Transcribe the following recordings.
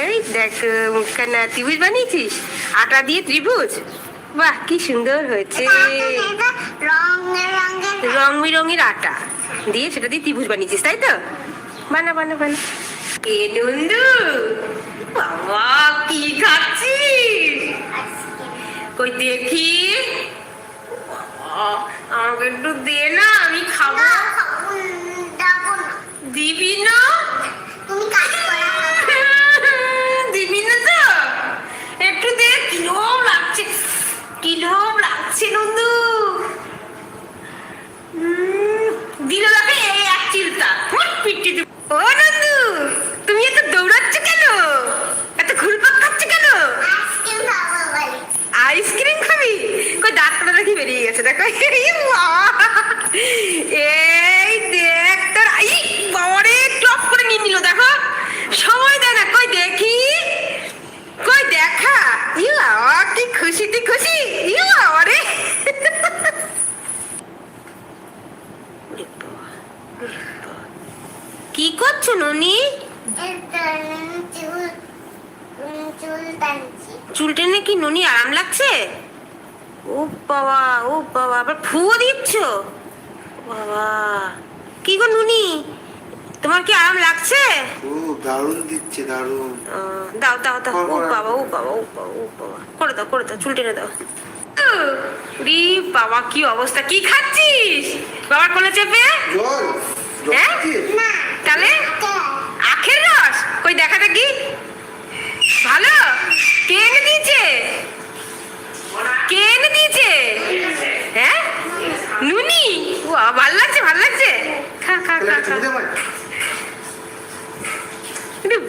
এই দেখ মুখখানা ত্রিভুজ বানিয়েছিস? আটা দিয়ে ত্রিভুজ? বাহ কি সুন্দর হয়েছে। রং বেরঙের আটা দিয়ে সেটা দিয়ে ত্রিভুজ বানিয়েছিস তাই তো? বানা বানা বানা। এ নন্দু বাবা কি খাচ্ছিস? কই দেখি। আমাকে একটু দে না আমি খাব। দিবি না। তুমি কাজ করো দিবি না তো একটু দে কিরম লাগছে কিরম লাগছে নন্দু উম, দিল দেখে এই এক চিলতা ফুট পিটি দিব। ও নন্দু তুমি এত দৌড়াচ্ছ কেন এত ঘুরপাক খাচ্ছ কেন আইসক্রিম খাব বলে আইসক্রিম খাবি কই দাঁতটা দেখি বেরিয়ে গেছে দেখো এই বাবা। এই দেখ তোর আই বাবারে টপ করে নিয়ে নিল দেখো সময় দেয় না কই দেখি কই দেখা ইউ বাবা কি খুশি তুই খুশি ইউ বাবারে ওরে বাবা, ওরে বাবা। কি করছ ননি এটা চুল চুল টানছি চুল টেনে কি ননি আরাম লাগছে ও বাবা আবার ফুও দিচ্ছ? বাবা কি গো নুনি? তোমার কি আরাম লাগছে? ও দারুণ দিচ্ছে দারুণ। দাও দাও দাও। ও বাবা ও বাবা ও বাবা ও বাবা। করে দাও করে দাও চুল টেনে দাও। রি বাবা কি অবস্থা? কি খাচ্ছিস? বাবার কোলে চেপে? জল। জল হ্যাঁ? না তাহলে আখের রস কই দেখা দেখি ভালো কে এনে দিয়েছে কে এনে দিয়েছে হ্যাঁ নুনি ও ভালো লাগছে ভালো লাগছে? খা খা খা খা।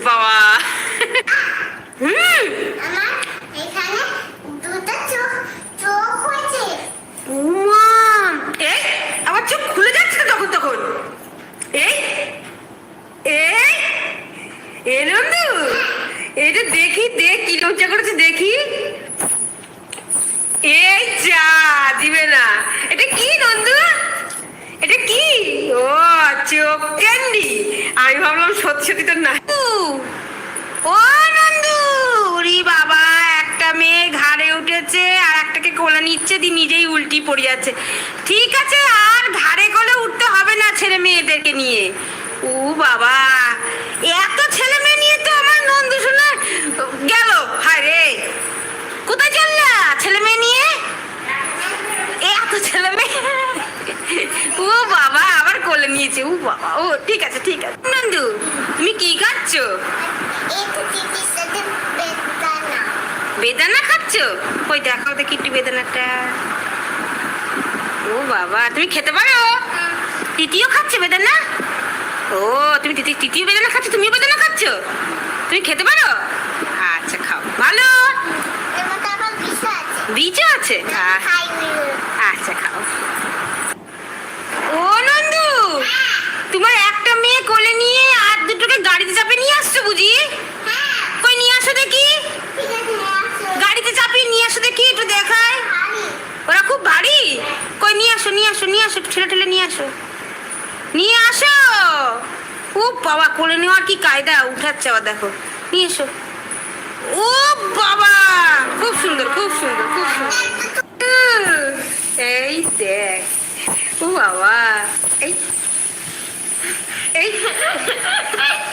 বাবা। হুম। আমার এখানে দুটো চোখ চোখ হয়েছে। উমা। এই আবার চোখ খুলে যাচ্ছে তখন তখন। এই এই এ নন্দু। এটা দেখি দেখ কি লজ্জা করেছে দেখি। এই যা দিবে না। এটা কি নন্দু? ও চোখ ক্যান্ডি। আমি ভাবলাম সত্যি সত্যি তো না। ও, নন্দু, ওরে বাবা, একটা মেয়ে ঘাড়ে উঠেছে আর একটাকে কোলে নিচ্ছে দি নিজেই উল্টি পড়ে যাচ্ছে। ঠিক আছে, আর ঘাড়ে কোলে উঠতে হবে না ছেলে মেয়েদেরকে নিয়ে। ও বাবা, এত ছেলে মেয়ে নিয়ে তো আমার নন্দু শোনা গেল। হায় রে, কোথায় চললা ছেলে মেয়ে নিয়ে এত ছেলে মেয়ে ও বাবা আবার কোলে নিয়েছে ও বাবা ও ঠিক আছে ঠিক আছে। নন্দু তুমি কি খাচ্ছ? বেদানা খাচ্ছ? ওই দেখো দেখি একটু বেদানাটা। ও বাবা তুমি খেতে পারো? তৃতীয় খাচ্ছে বেদানা? ও তুমি তৃতীয় বেদানা খাচ্ছ তুমিও বেদানা খাচ্ছ? তুমি খেতে পারো? আচ্ছা খাও। ভালো? বীজও আছে খাই ওইগুলো। আচ্ছা খাও ও নন্দু তোমার একটা মেয়ে কোলে নিয়ে আর দুটোকে গাড়িতে চাপে নিয়ে আসছো বুঝি? কই নিয়ে আসো দেখি। গাড়িতে চাপিয়ে নিয়ে আসো দেখি, একটু দেখায় ওরা খুব ভারী। কই নিয়ে আসো নিয়ে আসো নিয়ে আসো একটু ঠেলে নিয়ে আসো। নিয়ে আসো। ও বাবা, কোলে নেওয়ার কি কায়দা? উঠাচ্ছে আবার দেখো। নিয়ে এসো। ও বাবা, খুব সুন্দর খুব সুন্দর খুব সুন্দর। এই দেখ। ও বাবা, এই এই।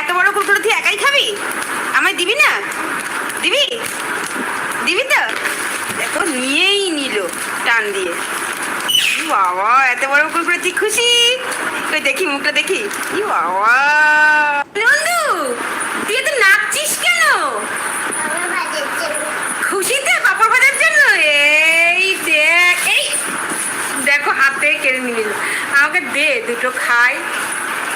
এত বড় কুকুর তুই একাই খাবি? আমায় দিবি না? দিবি? দিবি তো? দেখো, নিয়েই নিল টান দিয়ে। বাবা, এত বড় কুকুর তুই খুশি? ওই দেখি, মুখটা দেখি। ই বাবা। নন্দু, তুই তো নাচছিস কেন? খুশিতে পাপড় ভাজার জন্য? এই দেখ এই। দেখো, হাতে কেড়ে নিয়ে নিল। আমাকে দে, দুটো খাই।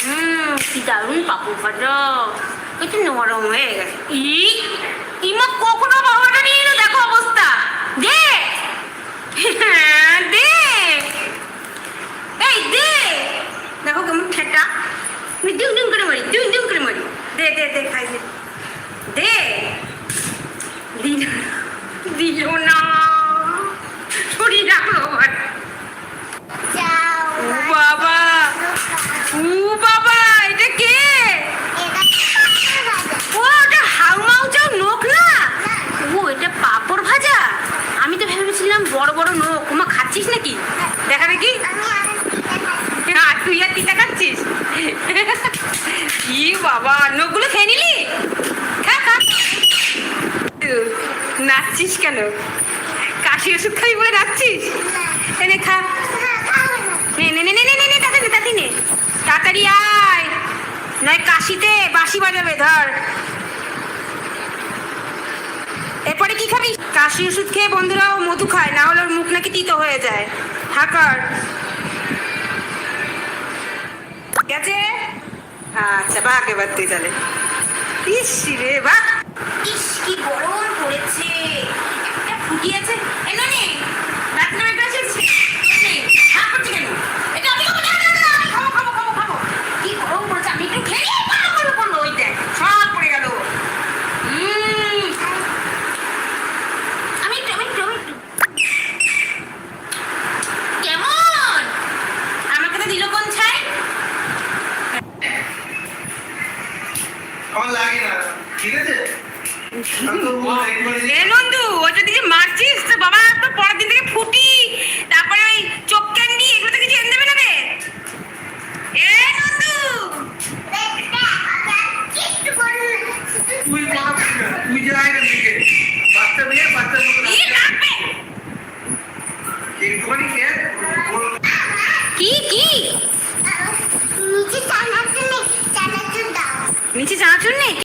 হুম কি দারুণ ভাজা একটু নরম হয়ে গেছে ই ইমা বাবাটা নিয়ে দেখো অবস্থা দে দে এই দে দেখো কেমন ঠেটা আমি ডিম করে মারি ডিম ডিম করে মারি দে দে দে খাই দে দে দিল দিল না শরীর রাখল আবার ও বাবা ও বাবা এটা কে ও ওটা হাউমাউ চাও নোক না ও এটা পাপড় ভাজা আমি তো ভেবেছিলাম বড় বড় নোক ওমা খাচ্ছিস নাকি দেখা দেখি আর তুই আর তিতা খাচ্ছিস ই বাবা নোকগুলো খেয়ে নিলি খা খা নাচছিস কেন? কাশি ওষুধ খাবি বলে রাখছিস এনে খা। নে নে নে নে নে নে তাড়াতাড়ি তাড়াতাড়ি তাড়াতাড়ি আয়। নয় কাশিতে বাঁশি বাজাবে, ধর। এরপরে কি খাবি? কাশি ওষুধ খেয়ে বন্ধুরাও মধু খায়, না হলে ওর মুখ নাকি তিতো হয়ে যায়। হাকার আছে আচ্ছা বাঘ এবার তুই তাহলে। ইস রে, বাঘ। ইস কি গরম পড়েছে। একটা ফুটিয়েছে এনো নে রাত্রে একটা এটা আমি খাব খাব কি গরম পড়েছে, আমি একটু খেয়ে পড়ল পড়ল পড়ল ওই দেখ পড়ে গেল। আমি আমি একটু কেমন? আমাকে তো দিল কোন ছাই? আমার ঠিক আছে? এ নন্দু ওটা দিকে মারছিস তো বাবা তো পরের দিন থেকে